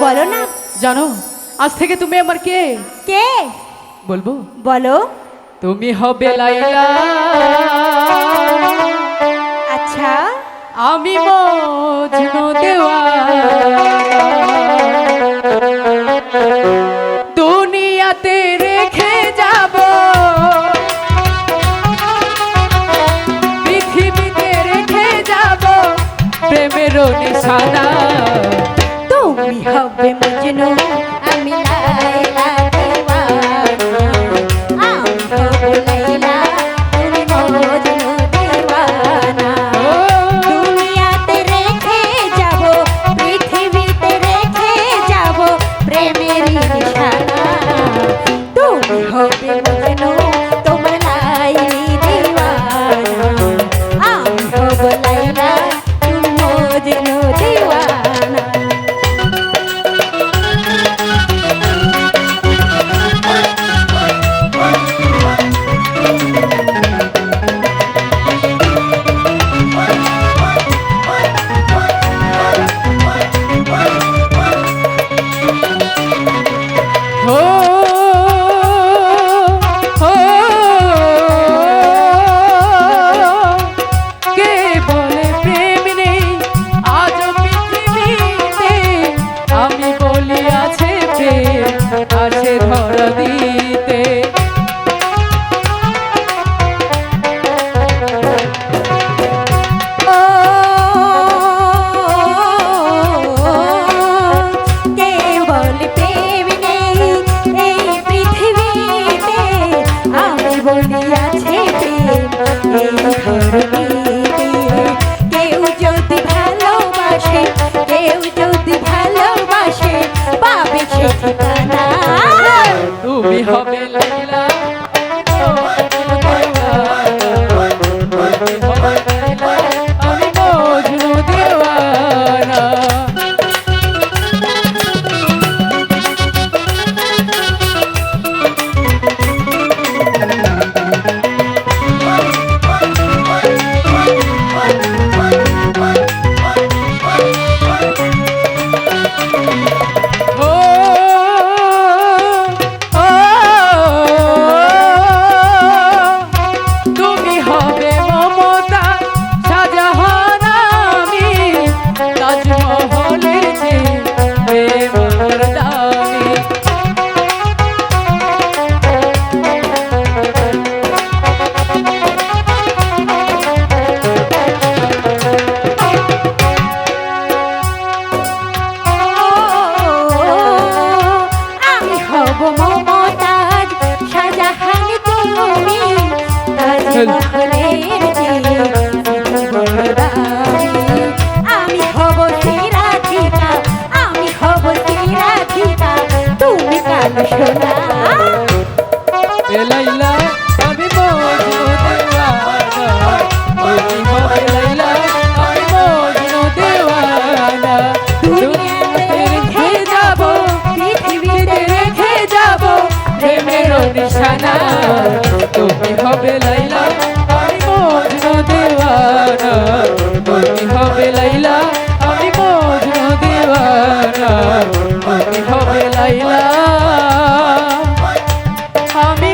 বলো না। জানো আজ থেকে তুমি আমার কে? কে? বলব? বলো। তুমি হবে লাইলা আচ্ছা। আমি মজনু দেওয়া We me how, how, how, জীবনে আছে প্রেম আমি হব সিরা আমি হব সিরা ঠিকা তুমি কান শোনা যাব পৃথিবীতে রেখে যাব প্রেমের নিশানা Call me.